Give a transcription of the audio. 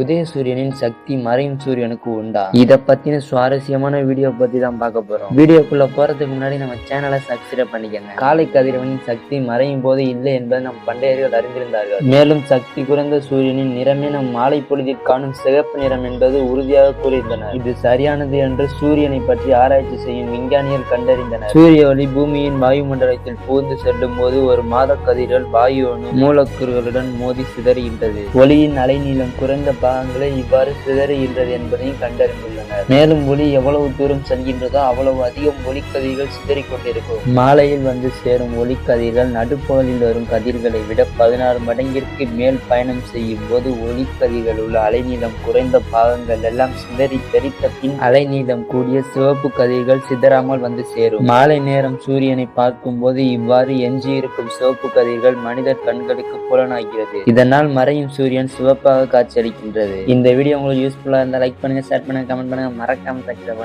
உதய சூரியனின் சக்தி மறையும் சூரியனுக்கு உண்டா? இத பத்தின சுவாரஸ்யமான வீடியோ பத்தி தான் பார்க்க போறோம். வீடியோக்குள்ள போறதுக்கு முன்னாடி நம்ம சேனலை சப்ஸ்கிரைப் பண்ணிக்கங்க. காலை கதிரவனின் சக்தி மறையும் போது இல்லை என்பதை நம் பண்டையர்கள் அறிந்திருந்தார்கள். மேலும் சக்தி குறைந்த சூரியனின் நிறமே நம் மாலை பொழுதில் காணும் சிகப்பு நிறம் என்பது உறுதியாக கூறியிருந்தனர். இது சரியானது என்று சூரியனை பற்றி ஆராய்ச்சி செய்யும் விஞ்ஞானிகள் கண்டறிந்தனர். சூரிய ஒளி பூமியின் வாயுமண்டலத்தில் பூந்து செல்லும் போது ஒரு மாத கதிர்கள் வாயு மூலக்கூறுகளுடன் மோதி சிதறுகின்றது. ஒளியின் அலைநீளம் குறைந்த பாகங்களே இவ்வாறு சிதறுகின்றது என்பதையும் கண்டறிந்துள்ளனர். மேலும் ஒளி எவ்வளவு தூரம் செல்கின்றதோ அவ்வளவு அதிகம் ஒளிக்கதிர்கள் சிதறிக்கொண்டிருக்கும் மாலையில் வந்து சேரும் ஒளிக்கதிர்கள் நடுப்பகலில் வரும் கதிர்களை விட பதினாறு மடங்கிற்கு மேல் பயணம் செய்யும் போது ஒளிக்கதிர்கள் உள்ள அலைநீளம் குறைந்த பாகங்கள் எல்லாம் சிதறி தெரித்த பின் அலைநீளம் கூடிய சிவப்பு கதிர்கள் சிதறாமல் வந்து சேரும். மாலை நேரம் சூரியனை பார்க்கும் போது இவ்வாறு எஞ்சியிருக்கும் சிவப்பு கதிர்கள் மனிதர் கண்களுக்கு புலனாகிறது. இதனால் மறையும் சூரியன் சிவப்பாக காட்சியளிக்கின்றது இந்த வீடியோ உங்களுக்கு யூஸ்ஃபுல்லா இருந்தால் லைக் பண்ணுங்க ஷேர் பண்ணுங்கள் கமெண்ட் பண்ணுங்கள் மறக்காமல் சப்ஸ்கிரைப்